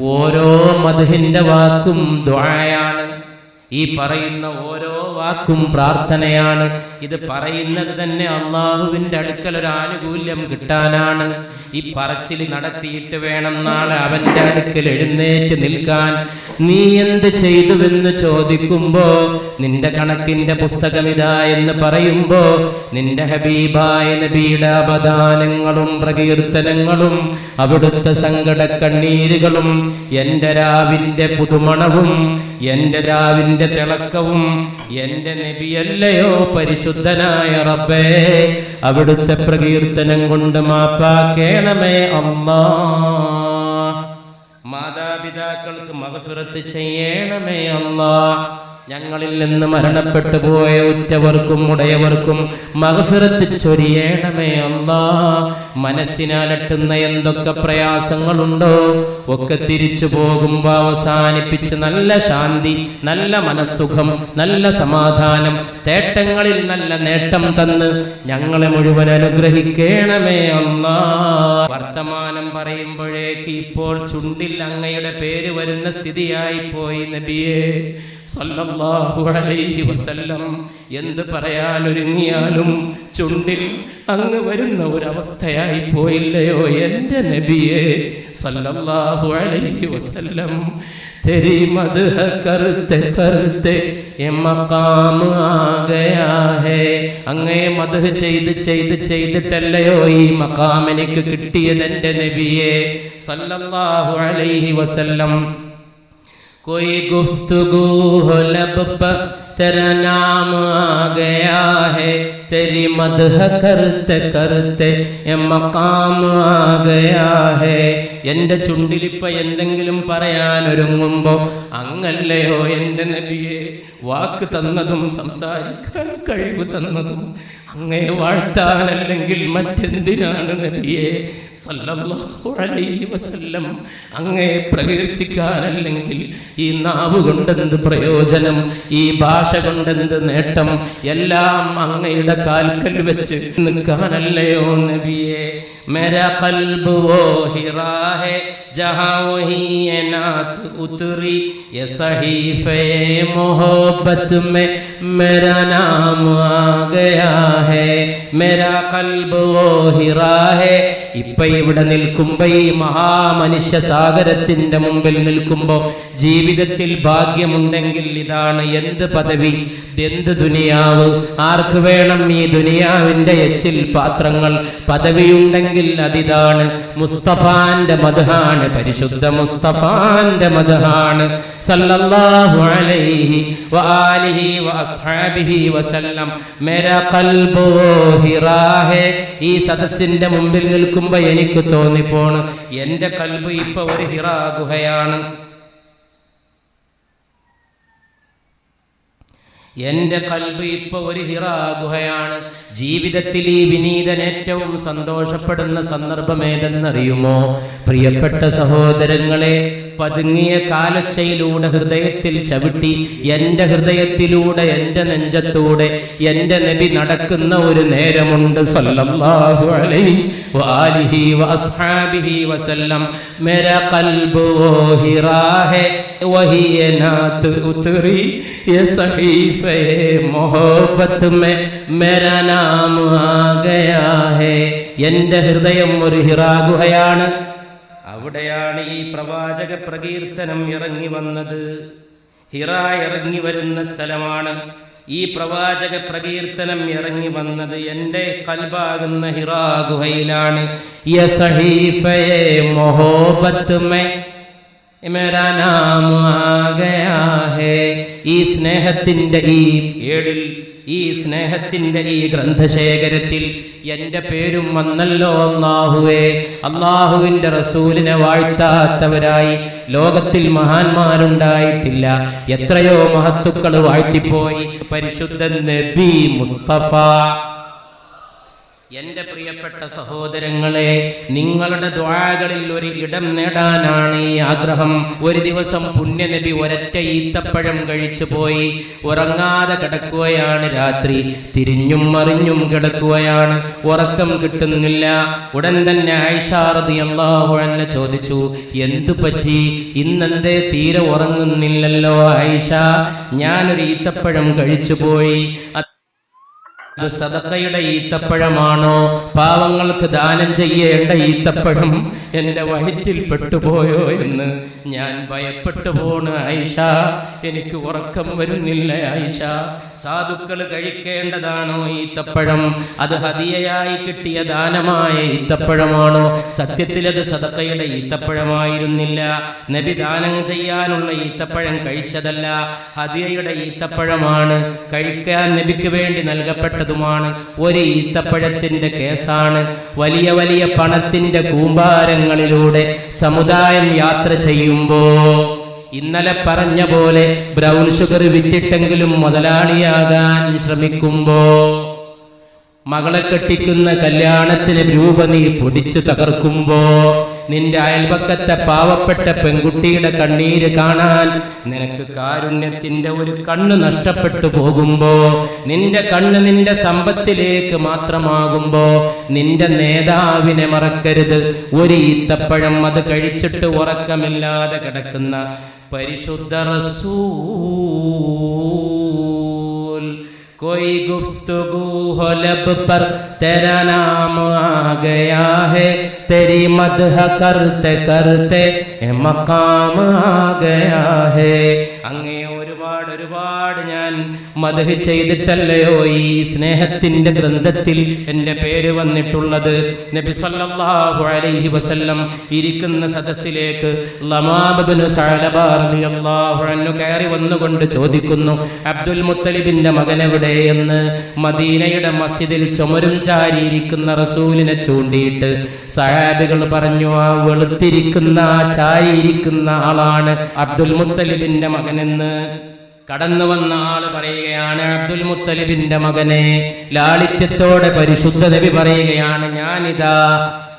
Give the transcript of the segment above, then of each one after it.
ഓരോ മധുഹിന്റെ വാക്കും ദ്വായാണ് ഈ പറയുന്ന ഓരോ വാക്കും പ്രാർത്ഥനയാണ്. ഇത് പറയുന്നത് തന്നെ അള്ളാഹുവിന്റെ അടുക്കൽ ഒരു ആനുകൂല്യം കിട്ടാനാണ്. ഈ പറച്ചിൽ നടത്തിയിട്ട് വേണം നാളെ അവന്റെ അടുക്കൽ എഴുന്നേറ്റ് നിൽക്കാൻ. നീ എന്ത് ചെയ്തുവെന്ന് ചോദിക്കുമ്പോ നിന്റെ കണക്കിന്റെ പുസ്തകമിതാ എന്ന് പറയുമ്പോ നിന്റെ ഹബീബായ നബിയുടെ അപദാനങ്ങളും പ്രകീർത്തനങ്ങളും അവിടുത്തെ സങ്കട കണ്ണീരുകളും എന്റെ രാവിന്റെ പുതുമണവും എന്റെ രാവിന്റെ തിളക്കവും എന്റെ നബിയല്ലയോ പരിശുദ്ധനായ റബ്ബേ അവിടുത്തെ പ്രകീർത്തനം കൊണ്ട് മാപ്പാക്കേണമേ അമ്മാ മാതാപിതാക്കൾക്ക് മകഫിറത്ത് ചെയ്യണമേ അല്ലാ. ഞങ്ങളിൽ നിന്ന് മരണപ്പെട്ടു പോയ ഉറ്റവർക്കും ഉടയവർക്കും മകഫിറത്ത് ചൊരിയേണമേ അമ്മ മനസ്സിനാലട്ടുന്ന എന്തൊക്കെ പ്രയാസങ്ങളുണ്ടോ? ഒക്കെ തിരിച്ചു പോകുമ്പോ അവസാനിപ്പിച്ച് നല്ല ശാന്തി നല്ല മനസ്സുഖം നല്ല സമാധാനം തേട്ടങ്ങളിൽ നല്ല നേട്ടം തന്ന് ഞങ്ങളെ മുഴുവൻ അനുഗ്രഹിക്കേണമേ അമ്മ വർത്തമാനം പറയുമ്പോഴേക്ക് ഇപ്പോൾ ചുണ്ടിൽ അങ്ങയുടെ പേര് വരുന്ന സ്ഥിതിയായി പോയി നബിയേ. സല്ലല്ലാഹു അലൈഹി വസല്ലം. എന്ത് പറയാൻ ഒരുങ്ങിയാലും ചുണ്ടിൽ അങ്ങ് വരുന്ന ഒരവസ്ഥയായി പോയില്ലയോ എന്റെ നബിയെ? സല്ലല്ലാഹു അലൈഹി വസല്ലം. തെരി മദ്ഹ ചെയ്ത് ചെയ്ത് ചെയ്തിട്ടല്ലയോ ഈ മഖാം എനിക്ക് കിട്ടിയത് എന്റെ നബിയെ? സല്ലല്ലാഹു അലൈഹി വസല്ലം. कोई गुफ्तगू हो लब पर तेरा नाम आ गया है तेरी मदह करते करते ये मकाम आ गया है എന്റെ ചുണ്ടിലിപ്പ എന്തെങ്കിലും പറയാൻ ഒരുങ്ങുമ്പോ അങ്ങല്ലയോ എന്റെ നബിയെ വാക്ക് തന്നതും സംസാരിക്കാൻ കഴിവ് തന്നതും അങ്ങേ വാഴ്ത്താനല്ലെങ്കിൽ മറ്റെന്തിനാണ് നബിയെ സല്ലല്ലാഹു അലൈഹി വസല്ലം അങ്ങേ പ്രകീർത്തിക്കാനല്ലെങ്കിൽ ഈ നാവ് കൊണ്ടെന്ത് പ്രയോജനം ഈ ഭാഷ കൊണ്ടെന്ത് നേട്ടം എല്ലാം അങ്ങയുടെ കാൽക്കൽ വെച്ച് നിൽക്കാനല്ലയോ നബിയെ मेरा कल्ब वो हिरा है जहाँ वही ये नात उतरी ये सहीफे मोहब्बत में मेरा नाम आ गया है मेरा कल्ब वो हिरा है ഇപ്പൊ ഇവിടെ നിൽക്കുമ്പോ ഈ മഹാമനുഷ്യ സാഗരത്തിന്റെ മുമ്പിൽ നിൽക്കുമ്പോ ജീവിതത്തിൽ ഭാഗ്യമുണ്ടെങ്കിൽ ഇതാണ് എന്ത് പദവി? എന്ത് ദുനിയാവ്? ആർക്ക് വേണം ഈ ദുനിയാവിന്റെ എച്ചിൽ പാത്രങ്ങൾ? പദവിയുണ്ടെങ്കിൽ അതിതാണ്. മുസ്തഫാന്റെ മതഹാണ് പരിശുദ്ധ മുസ്തഫാന്റെ മതഹാണ് സല്ലല്ലാഹു അലൈഹി വആലിഹി വഅസ്ഹാബിഹി വസല്ലം. മേരാ ഖൽബു ഹിറാഹേ. ഈ സദസ്സിന്റെ മുമ്പിൽ നിൽക്കുമ്പോൾ എനിക്ക് തോന്നിപ്പോണ്. എന്റെ കൽബ് ഇപ്പൊ ഒരു ഹിറാ ഗുഹയാണ്. എന്റെ കൽബ് ഇപ്പൊ ഒരു ഹിറാ ഗുഹയാണ്. ജീവിതത്തിൽ ഈ വിനീതൻ ഏറ്റവും സന്തോഷപ്പെടുന്ന സന്ദർഭം ഏതെന്നറിയുമോ? പ്രിയപ്പെട്ട സഹോദരങ്ങളെ പതുങ്ങിയ കാലച്ചയിലൂടെ ഹൃദയത്തിൽ ചവിട്ടി എന്റെ ഹൃദയത്തിലൂടെ എന്റെ നെഞ്ചത്തൂടെ എന്റെ നബി നടക്കുന്ന ഒരു നേരമുണ്ട് സല്ലല്ലാഹു അലൈഹി വസല്ലം. മേരാ നാത് സഹീഫേ മേ മേരാ എന്റെ ഹൃദയം ഒരു ഹിറാ ഗുഹയാണ് അവിടെയാണ് ഈ പ്രവാചക പ്രകീർത്തനം ഇറങ്ങി വന്നത്. ഹിറ ഇറങ്ങി വരുന്ന സ്ഥലമാണ് ഈ പ്രവാചക പ്രകീർത്തനം ഇറങ്ങി വന്നത്. എന്റെ കൽബാകുന്ന ഹിറാ ഗുഹയിലാണ്. മൊഹോബത്ത് ഈ സ്നേഹത്തിന്റെ ഈ ഏഴിൽ ഈ സ്നേഹത്തിന്റെ ഈ ഗ്രന്ഥശേഖരത്തിൽ എന്റെ പേരും വന്നല്ലോ അള്ളാഹുവേ. അള്ളാഹുവിന്റെ റസൂലിനെ വാഴ്ത്താത്തവരായി ലോകത്തിൽ മഹാന്മാരുണ്ടായിട്ടില്ല. എത്രയോ മഹത്തുക്കൾ വാഴ്ത്തിപ്പോയി. പരിശുദ്ധ നബി മുസ്തഫ. എന്റെ പ്രിയപ്പെട്ട സഹോദരങ്ങളെ നിങ്ങളുടെ ദ്വാകളിൽ ഒരു ഇടം നേടാനാണ് ഈ ആഗ്രഹം. ഒരു ദിവസം പുണ്യനബി ഒരറ്റ ഈത്തപ്പഴം കഴിച്ചു പോയി ഉറങ്ങാതെ കിടക്കുകയാണ് രാത്രി. തിരിഞ്ഞും മറിഞ്ഞും കിടക്കുകയാണ്. ഉറക്കം കിട്ടുന്നില്ല. ഉടൻ തന്നെ ആയിഷാറതി എന്നെ ചോദിച്ചു എന്തു പറ്റി? ഇന്നെന്തേ തീരെ ഉറങ്ങുന്നില്ലല്ലോ ആയിഷ? ഞാനൊരു ഈത്തപ്പഴം കഴിച്ചു പോയി. അത് സദക്കയുടെ ഈത്തപ്പഴമാണോ? പാവങ്ങൾക്ക് ദാനം ചെയ്യേണ്ട ഈത്തപ്പഴം എന്റെ വയറ്റിൽ പെട്ടുപോയോ എന്ന് ഞാൻ ഭയപ്പെട്ടു പോണ് ഐഷ എനിക്ക് ഉറക്കം വരുന്നില്ല ഐഷ സാധുക്കൾ കഴിക്കേണ്ടതാണോ ഈത്തപ്പഴം? അത് ഹതിയയായി കിട്ടിയ ദാനമായ ഈത്തപ്പഴമാണോ? സത്യത്തിൽ അത് സദക്കയുടെ ഈത്തപ്പഴമായിരുന്നില്ല. നബി ദാനം ചെയ്യാനുള്ള ഈത്തപ്പഴം കഴിച്ചതല്ല. ഹതിയയുടെ ഈത്തപ്പഴമാണ്. കഴിക്കാൻ നബിക്ക് വേണ്ടി നൽകപ്പെട്ടതുമാണ് ഒരു ഈത്തപ്പഴത്തിന്റെ കേസാണ്. വലിയ വലിയ പണത്തിന്റെ കൂമ്പാരങ്ങളിലൂടെ സമുദായം യാത്ര ചെയ്യുമ്പോ ഇന്നലെ പറഞ്ഞ പോലെ ബ്രൗൺ ഷുഗർ വിറ്റിട്ടെങ്കിലും മുതലാളിയാകാൻ ശ്രമിക്കുമ്പോ മകളെ കെട്ടിക്കുന്ന കല്യാണത്തിന് രൂപ നീ പൊടിച്ചു തകർക്കുമ്പോ നിന്റെ അയൽപക്കത്തെ പാവപ്പെട്ട പെൺകുട്ടിയുടെ കണ്ണീര് കാണാൻ നിനക്ക് കാരുണ്യത്തിന്റെ ഒരു കണ്ണ് നഷ്ടപ്പെട്ടു പോകുമ്പോ നിന്റെ കണ്ണ് നിന്റെ സമ്പത്തിലേക്ക് മാത്രമാകുമ്പോ നിന്റെ നേതാവിനെ മറക്കരുത്. ഒരു ഈത്തപ്പഴം അത് കഴിച്ചിട്ട് ഉറക്കമില്ലാതെ കിടക്കുന്ന പരിശുദ്ധ റസൂൽ. कोई गुफ्तगु हो लब पर तेरा नाम आ गया है, तेरी मदह करते करते मकाम आ गया है। അങ്ങേ ഒരുപാട് ഒരുപാട് ഞാൻ മദഹ് ചെയ്തിട്ടല്ലയോ ഈ സ്നേഹത്തിന്റെ ഗ്രന്ഥത്തിൽ എന്റെ പേര് വന്നിട്ടുള്ളത്? നബി സല്ലല്ലാഹു അലൈഹി വസല്ലം ഇരിക്കുന്ന സദസ്സിലേക്ക് കയറി വന്നുകൊണ്ട് ചോദിക്കുന്നു അബ്ദുൽ മുത്തലിബിന്റെ മകൻ എവിടെ എന്ന് മദീനയുടെ മസ്ജിദിൽ ചുമരും ചാരിയിരിക്കുന്ന റസൂലിനെ ചൂണ്ടിയിട്ട് സഹാബികൾ പറഞ്ഞു ആ വെളുത്തിരിക്കുന്ന ചാരിയിരിക്കുന്ന ആളാണ് അബ്ദുൽ മുത്തലിബിന്റെ മകനെന്ന് കടന്നു വന്ന ആൾ പറയുകയാണ് അബ്ദുൽ മുത്തലിബിന്റെ മകനെ. ലാളിത്യത്തോടെ പരിശുദ്ധ നബി പറയുകയാണ് ഞാനിതാ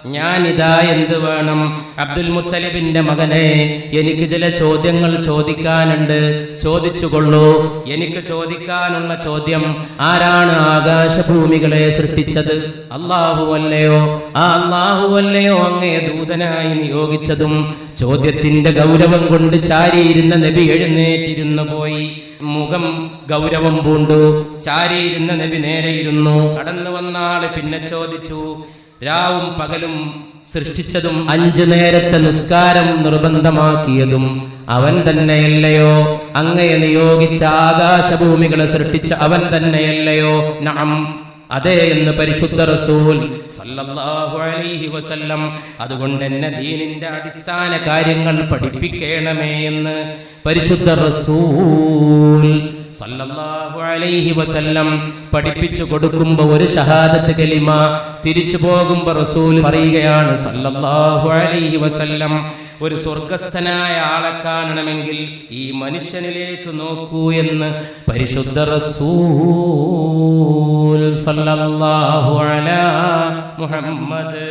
ഞാനിതാ എന്ത് വേണം? അബ്ദുൽ മുത്തലിബിന്റെ മകനെ എനിക്ക് ചില ചോദ്യങ്ങൾ ചോദിക്കാനുണ്ട്. ചോദിച്ചുകൊള്ളൂ. എനിക്ക് ചോദിക്കാനുള്ള ചോദ്യം ആരാണ് ആകാശഭൂമികളെ സൃഷ്ടിച്ചത്? അള്ളാഹു അല്ലയോ? ആ അള്ളാഹു അല്ലയോ അങ്ങേ ദൂതനായി നിയോഗിച്ചതും ചോദ്യത്തിന്റെ ഗൗരവം കൊണ്ട് ചാരിയിരുന്ന നബി എഴുന്നേറ്റിരുന്നു പോയി. മുഖം ഗൗരവം പൂണ്ടു. ചാരിയിരുന്ന നബി നേരെയിരുന്നു കടന്നു വന്ന ആൾ പിന്നെ ചോദിച്ചു രാവും പകലും സൃഷ്ടിച്ചതും അഞ്ചു നേരത്തെ നിസ്കാരം നിർബന്ധമാക്കിയതും അവൻ തന്നെയല്ലയോ? അങ്ങയെ നിയോഗിച്ച ആകാശഭൂമികളെ സൃഷ്ടിച്ച അവൻ തന്നെയല്ലയോ? നാം അതെ എന്ന് പരിശുദ്ധ റസൂൽ സല്ലല്ലാഹു അലൈഹി വസല്ലം അതുകൊണ്ട് എന്നെ ദീനിന്റെ അടിസ്ഥാന കാര്യങ്ങൾ പഠിപ്പിക്കണമേ എന്ന് പരിശുദ്ധ റസൂൽ അലൈഹി വസല്ലം പഠിപ്പിച്ചു കൊടുക്കുമ്പോ ഒരു ഷഹാദത്ത് കലിമ തിരിച്ചു പോകുമ്പോ റസൂൽ പറയുകയാണ് സല്ലല്ലാഹു അലൈഹി വസല്ലം ഒരു സ്വർഗസ്ഥനായ ആളെ കാണണമെങ്കിൽ ഈ മനുഷ്യനിലേക്ക് നോക്കൂ എന്ന് പരിശുദ്ധ റസൂൽ സല്ലല്ലാഹു അലാ മുഹമ്മദ്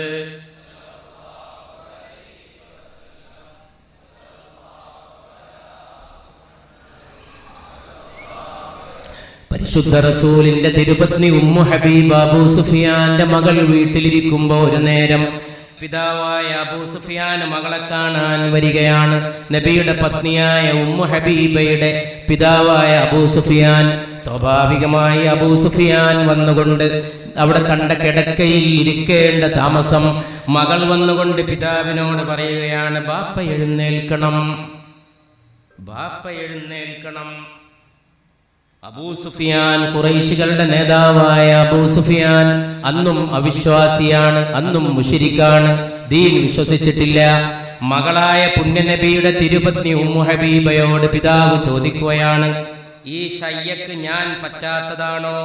പരിശുദ്ധ റസൂലിന്റെ തിരുപത്നി ഉമ്മു ഹബീബ് അബൂ സുഫിയാന്റെ മകൾ വീട്ടിലിരിക്കുമ്പോ ഒരു നേരം പിതാവായ അബൂ സുഫിയാൻ മകളെ കാണാൻ വരികയാണ്. നബിയുടെ പത്നിയായ ഉമ്മു ഹബീബയുടെ പിതാവായ അബൂ സുഫിയാൻ സ്വാഭാവികമായി അബൂ സുഫിയാൻ വന്നുകൊണ്ട് അവിടെ കണ്ട കിടക്കയിൽ ഇരിക്കേണ്ട താമസം. മകൾ വന്നുകൊണ്ട് പിതാവിനോട് പറയുകയാണ് ബാപ്പ എഴുന്നേൽക്കണം. ബാപ്പ എഴുന്നേൽക്കണം. അബൂ സുഫിയാൻ കുറൈശികളുടെ നേതാവായ അബൂ സുഫിയാൻ അന്നും അവിശ്വാസിയാണ് അന്നും മുഷിരിക്കാണ് ദീൻ വിശ്വസിച്ചിട്ടില്ല. മകളായ പുണ്യനബിയുടെ തിരുപത്നി ഉമ്മു ഹബീബയോട് പിതാവ് ചോദിക്കുകയാണ് ഈ ശയ്യക്ക് ഞാൻ പറ്റാത്തതാണോ?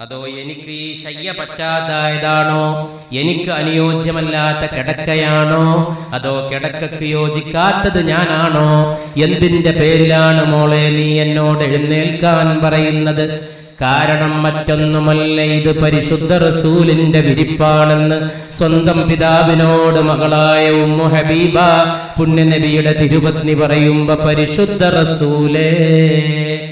അതോ എനിക്ക് ഈ ശയ്യ പറ്റാതായതാണോ? എനിക്ക് അനുയോജ്യമല്ലാത്ത കിടക്കയാണോ? അതോ കിടക്കക്ക് യോജിക്കാത്തത് ഞാനാണോ? എന്തിന്റെ പേരിലാണ് മോളെ നീ എന്നോട് എഴുന്നേൽക്കാൻ പറയുന്നത്? കാരണം മറ്റൊന്നുമല്ല ഇത് പരിശുദ്ധ റസൂലിന്റെ വിരിപ്പാണെന്ന് സ്വന്തം പിതാവിനോട് മകളായ ഉമ്മു ഹബീബ പുണ്യനബിയുടെ തിരുപത്നി പറയുമ്പോ പരിശുദ്ധ റസൂലേ.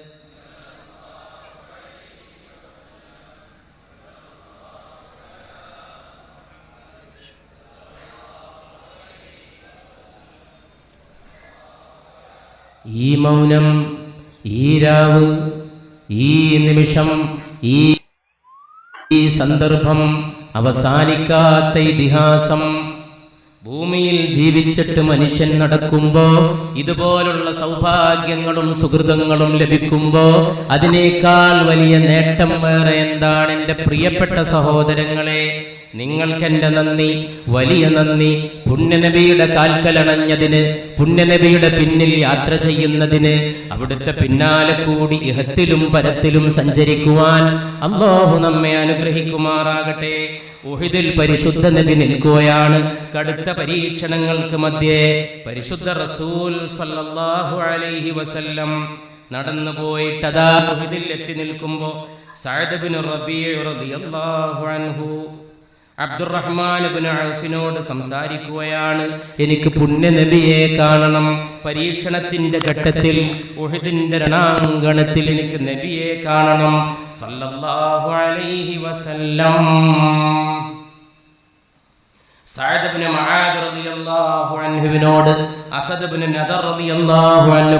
ഈ മൗനം ഈ രാവ് ഈ നിമിഷം ഈ ഈ സന്ദർഭം അവസാനിക്കാത്ത ഇതിഹാസം. ഭൂമിയിൽ ജീവിച്ചിട്ട് മനുഷ്യൻ നടക്കുമ്പോ ഇതുപോലുള്ള സൗഭാഗ്യങ്ങളും സുഹൃതങ്ങളും ലഭിക്കുമ്പോ അതിനേക്കാൾ വലിയ നേട്ടം വേറെ എന്താണ് എന്റെ പ്രിയപ്പെട്ട സഹോദരങ്ങളെ? നിങ്ങൾക്കെന്റെ നന്ദി വലിയ നന്ദി. പുണ്യനബിയുടെ കാൽക്കലണഞ്ഞതിന് പുണ്യനബിയുടെ പിന്നിൽ യാത്ര ചെയ്യുന്നതിന് അവിടുത്തെ പിന്നാലെ കൂടി ഇഹത്തിലും പരത്തിലും സഞ്ചരിക്കുവാൻ അള്ളാഹു നമ്മെ അനുഗ്രഹിക്കുമാറാകട്ടെ. ഉഹിദിൽ പരിശുദ്ധ നബി നിൽക്കുകയാണ്. കടുത്ത പരീക്ഷണങ്ങൾക്ക് മധ്യേ പരിശുദ്ധ റസൂൽ സല്ലല്ലാഹു അലൈഹി വസല്ലം നടന്നു പോയിട്ടതാ ഉഹിദിൽ എത്തി നിൽക്കുമ്പോ സഅദ് ബിൻ റബീഅ റളിയല്ലാഹു അൻഹു അബ്ദുറഹ്മാൻ ഔഫിനോട് സംസാരിക്കുകയാണ്. എനിക്ക് പുണ്യ നബിയെ കാണണം. പരീക്ഷണത്തിന്റെ ഘട്ടത്തിൽ രണാങ്കണത്തിൽ എനിക്ക് നബിയെ കാണണം. സല്ലല്ലാഹു അലൈഹി വസല്ലം. സഅദ് ഇബ്നു മുആദ് റളിയല്ലാഹു അൻഹുവിനോട്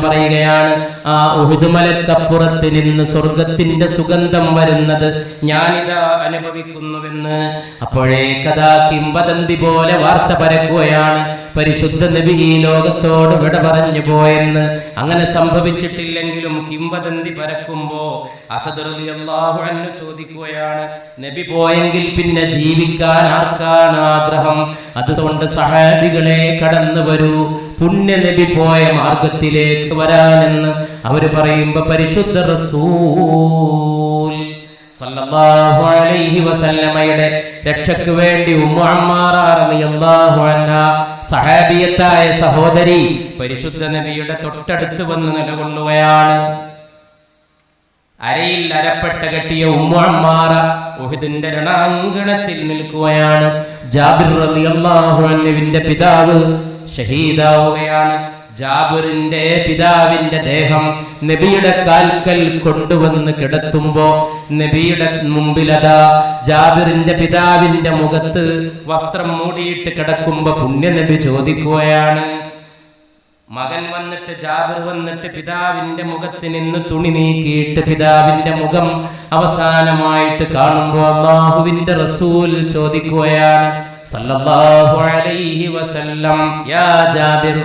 പറയുകയാണ് ആ ഉഹുദ് മലക്കപ്പുറത്ത് നിന്ന് സ്വർഗത്തിന്റെ സുഗന്ധം വരുന്നത് ഞാനിതാ അനുഭവിക്കുന്നുവെന്ന്. അപ്പോഴേക്കതാ കിംബദന്തി പോലെ വാർത്ത പരക്കുകയാണ്. പരിശുദ്ധ നബി ഈ ലോകത്തോട് വിട പറഞ്ഞു പോയെന്ന്. അങ്ങനെ സംഭവിച്ചിട്ടില്ലെങ്കിലും കിംബദന്തി പരക്കുമ്പോ അസദ് റളിയല്ലാഹു അൻഹു ചോദിക്കുകയാണ് നബി പോയെങ്കിൽ പിന്നെ ജീവിക്കാൻ ആർക്കാണ് ആഗ്രഹം? അതുകൊണ്ട് സഹാബികളെ കടന്നു വരൂ പുണ്യ നബി പോയ മാർഗത്തിലേക്ക് വരാനെന്ന് അവർ പറയുമ്പോ പരിശുദ്ധ റസൂൽ വസല്ലമയുടെ രക്ഷയ്ക്ക് വേണ്ടി സഹാബിയത്തായ സഹോദരി പരിശുദ്ധ നബിയുടെ തൊട്ടടുത്ത് വന്ന് നിലകൊള്ളുകയാണ്. അരയിൽ അരപ്പെട്ട കെട്ടിയ ഉമ്മാറ ഉഹിദിന്റെ രണാങ്കണത്തിൽ നിൽക്കുകയാണ്. ജാബിർ റളിയല്ലാഹു അൻഹുവിന്റെ പിതാവ് ഷഹീദാവുകയാണ് ജാബിറിന്റെ പിതാവിന്റെ ദേഹം നബിയുടെ കാൽക്കൽ കൊണ്ടുവന്ന് കിടത്തുമ്പോ നബിയുടെ മുമ്പിലതാ ജാബിറിന്റെ പിതാവിന്റെ മുഖത്ത് വസ്ത്രം മൂടിയിട്ട് കിടക്കുമ്പോ പുണ്യനബി ചോദിക്കുകയാണ്. മകൻ വന്നിട്ട് ജാബിർ വന്നിട്ട് പിതാവിന്റെ മുഖത്ത് നിന്ന് തുണി നീക്കിയിട്ട് പിതാവിന്റെ മുഖം അവസാനമായിട്ട് കാണുമ്പോ അള്ളാഹുവിന്റെ റസൂൽ ചോദിക്കുകയാണ്. സല്ലല്ലാഹു അലൈഹി വസല്ലം. യാ ജാബിർ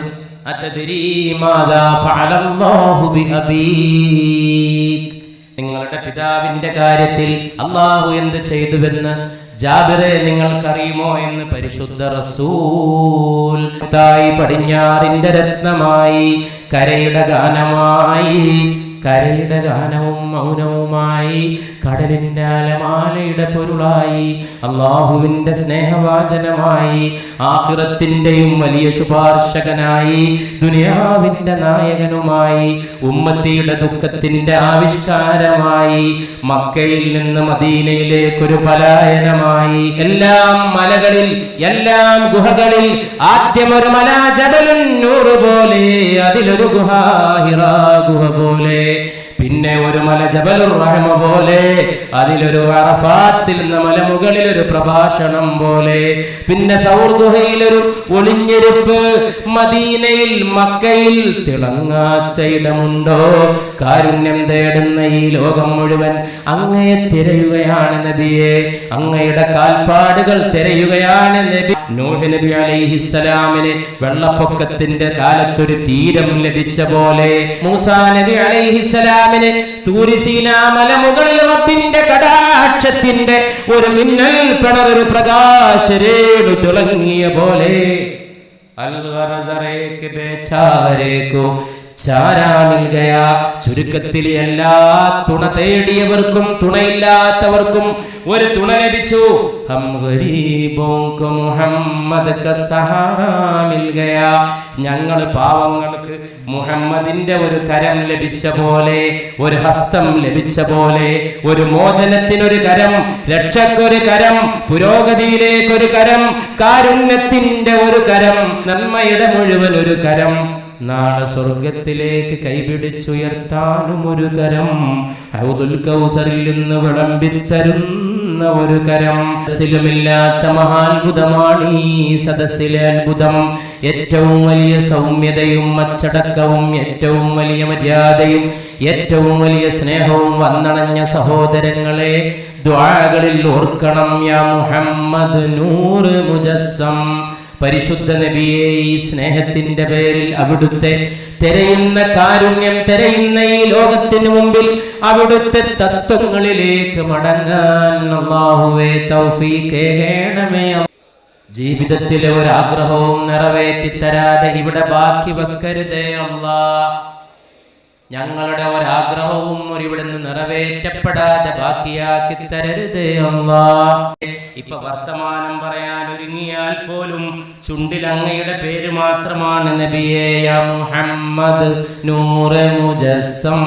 നിങ്ങളുടെ പിതാവിന്റെ കാര്യത്തിൽ അള്ളാഹു എന്ത് ചെയ്തുവെന്ന് ജാബിറെ നിങ്ങൾക്കറിയുമോ എന്ന് പരിശുദ്ധ റസൂൽ. തായി പടിഞ്ഞാറിന്റെ രത്നമായി കരയുടെ ഗാനമായി കരയുടെ ഗാനവും മൗനവുമായി കടലിന്റെ അലമാലയുടെ പൊരുളായി അള്ളാഹുവിന്റെ സ്നേഹവാചനമായി ആഹ്റത്തിന്റെയും വലിയ ശുപാർശകനായി ദുനിയാവിന്റെ നായകനുമായി ഉമ്മത്തിയുടെ ദുഃഖത്തിന്റെ ആവിഷ്കാരമായി മക്കയിൽ നിന്ന് മദീനയിലേക്കൊരു പലായനമായി. എല്ലാം മലകളിൽ എല്ലാം ഗുഹകളിൽ ആദ്യമൊരു മല ജബലുൻ നൂറ് പോലെ അതിലൊരു ഗുഹ ഹിറ ഗുഹ പോലെ. പിന്നെ ഒരു മല ജബലുർ റഹ്മ പോലെ അതിലൊരു അറഫാത്തിൽ നിന്ന് മലമുകളിൽ ഒരു പ്രഭാഷണം പോലെ. പിന്നെ സൗർ ഒളിഞ്ഞിരുപ്പ് മദീനയിൽ മക്കയിൽ തിളങ്ങാത്ത ഇടമുണ്ടോ? കാരുണ്യം തേടുന്ന ഈ ലോകം മുഴുവൻ അങ്ങയെ തിരയുകയാണ് നബിയെ. അങ്ങയുടെ കാൽപ്പാടുകൾ തിരയുകയാണ് നബി. നൂഹ് നബി അലൈഹിസ്സലാമിന് വെള്ളപ്പൊക്കത്തിന്റെ കാലത്തൊരു തീരം ലഭിച്ച പോലെ. മൂസാ നബി അലൈഹിസ്സലാമിന് തൂരിശീലാമല മുകളിൽ റബ്ബിന്റെ കടാക്ഷത്തിന്റെ ഒരു മിന്നൽ പിണർ ഒരു പ്രകാശരേണു തിളങ്ങിയ പോലെ. അൽവറസറേക്ക് ബേച്ചാരേക്കും ചാരാമിൽകയ ചുരുക്കത്തിൽ എല്ലാ തുണ തേടിയവർക്കും തുണയില്ലാത്തവർക്കും ഒരു തുണ ലഭിച്ചു. ഞങ്ങൾ പാവങ്ങൾക്ക് മുഹമ്മദിന്റെ ഒരു കരം ലഭിച്ച പോലെ ഒരു ഹസ്തം ലഭിച്ച പോലെ ഒരു മോചനത്തിനൊരു കരം രക്ഷക്കൊരു കരം പുരോഗതിയിലേക്കൊരു കരം കാരുണ്യത്തിന്റെ ഒരു കരം നന്മയുടെ മുഴുവൻ ഒരു കരം. നാളെ സ്വർഗത്തിലേക്ക് കൈപിടിച്ചുയർത്താനും ഒരു കരം. ഹൗദുൽ കൗസറിൽ നിന്ന് വിളമ്പിത്തരും ഒരു കരം. സദസ്സിലുമില്ലാത്ത മഹാത്ഭുതമാണ് ഈ സദസ്സിലെ അത്ഭുതം. ഏറ്റവും വലിയ സൗമ്യതയും അച്ചടക്കവും ഏറ്റവും വലിയ മര്യാദയും ഏറ്റവും വലിയ സ്നേഹവും വന്നണഞ്ഞ സഹോദരങ്ങളെ ദ്വാകളിൽ ഓർക്കണം. യാ മുഹമ്മദ് നൂറ് മുജസ്സം. പരിശുദ്ധ നബിയെ ഈ സ്നേഹത്തിന്റെ പേരിൽ അവിടുത്തെ തിരയുന്ന കാരുണ്യം തിരയുന്ന ഈ ലോകത്തിന് മുമ്പിൽ അവിടുത്തെ തത്വങ്ങളിലേക്ക് മടങ്ങാൻ തൗഫീഖേണമേ ജീവിതത്തിലെ ഒരാഗ്രഹവും നിറവേറ്റി തരാതെ ഇവിടെ ബാക്കി വെക്കരുതേ അല്ലാ ഞങ്ങളുടെ ഒരാഗ്രഹവും ഒരു ഇവിടുന്ന് നിറവേറ്റപ്പെടാതെ ബാക്കിയാക്കി തരരുതേ അല്ലാ ഇപ്പൊ വർത്തമാനം പറയാൻ ഒരുങ്ങിയാൽ പോലും ചുണ്ടിൽ അങ്ങയുടെ പേര് മാത്രമാണ് നബിയേ മുഹമ്മദ് നൂറ് മുജസ്സം.